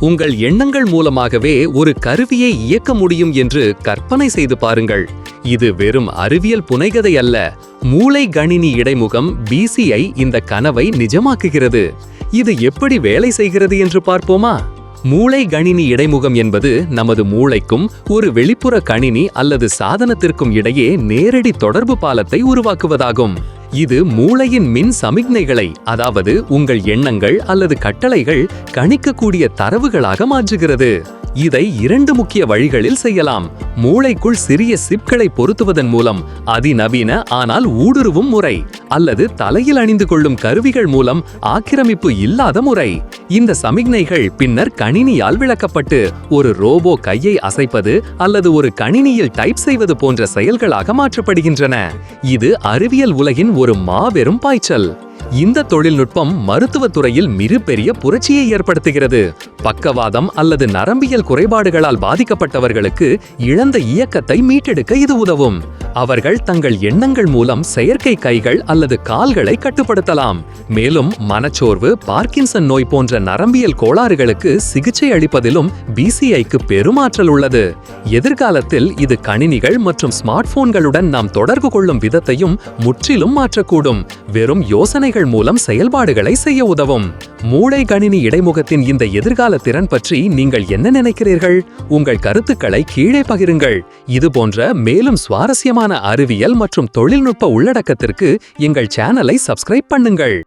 உங்கள் எண்ணங்கள் மூலமாகவே ஒரு கருவியை இயக்க முடியும் என்று கற்பனை செய்து பாருங்கள். இது வெறும் அறிவியல் புனைகதை அல்ல. மூளை கணினி இடைமுகம் பிசிஐ இந்த கனவை நிஜமாக்குகிறது. இது எப்படி வேலை செய்கிறது என்று பார்ப்போமா? மூளை கணினி இடைமுகம் என்பது நமது மூளைக்கும் ஒரு வெளிப்புற கணினி அல்லது சாதனத்திற்கும் இடையே நேரடி தொடர்பு பாலத்தை உருவாக்குவதாகும். இது மூளையின் மின் சமிக்ஞைகளை அதாவது உங்கள் எண்ணங்கள் அல்லது கட்டளைகள் கணிக்கக்கூடிய தரவுகளாக மாற்றுகிறது. இதை இரண்டு முக்கிய வழிகளில் செய்யலாம். மூளைக்குள் சிறிய சிப்களை பொருத்துவதன் மூலம் அதிநவீன ஆனால் ஊடுருவும் முறை அல்லது தலையில் அணிந்து கொள்ளும் கருவிகள் மூலம் ஆக்கிரமிப்பு இல்லாத முறை. இந்த சமிக்ஞைகள் பின்னர் கணினியால் விளக்கப்பட்டு ஒரு ரோபோ கையை அசைப்பது அல்லது ஒரு கணினியில் டைப் செய்வது போன்ற செயல்களாக மாற்றப்படுகின்றன. இது அறிவியல் உலகின் ஒரு மாபெரும் பாய்ச்சல். இந்த தொழில்நுட்பம் மருத்துவத் துறையில் மிகப்பெரிய புரட்சியை ஏற்படுத்துகிறது. பக்கவாதம் அல்லது நரம்பியல் குறைபாடுகளால் பாதிக்கப்பட்டவர்களுக்கு இழந்த இயக்கத்தை மீட்டெடுக்க இது உதவும். அவர்கள் தங்கள் எண்ணங்கள் மூலம் செயற்கை கைகள் அல்லது கால்களை கட்டுப்படுத்தலாம். மேலும் மனச்சோர்வு பார்க்கின்சன் நோய் போன்ற நரம்பியல் கோளாறுகளுக்கு சிகிச்சை அளிப்பதிலும் பிசிஐக்கு பெருமாற்றல் உள்ளது. எதிர்காலத்தில் இது கணினிகள் மற்றும் ஸ்மார்ட் போன்களுடன் நாம் தொடர்பு கொள்ளும் விதத்தையும் முற்றிலும் மாற்றக்கூடும். வெறும் யோசனைகள் மூலம் செயல்பாடுகளை செய்ய உதவும். மூளை கணினி இடைமுகத்தின் இந்த எதிர்கால திறன் பற்றி நீங்கள் என்ன நினைக்கிறீர்கள்? உங்கள் கருத்துக்களை கீழே பகிருங்கள். இது போன்ற மேலும் சுவாரஸ்யமான அறிவியல் மற்றும் தொழில்நுட்ப உள்ளடக்கத்திற்கு எங்கள் சேனலை சப்ஸ்கிரைப் பண்ணுங்கள்.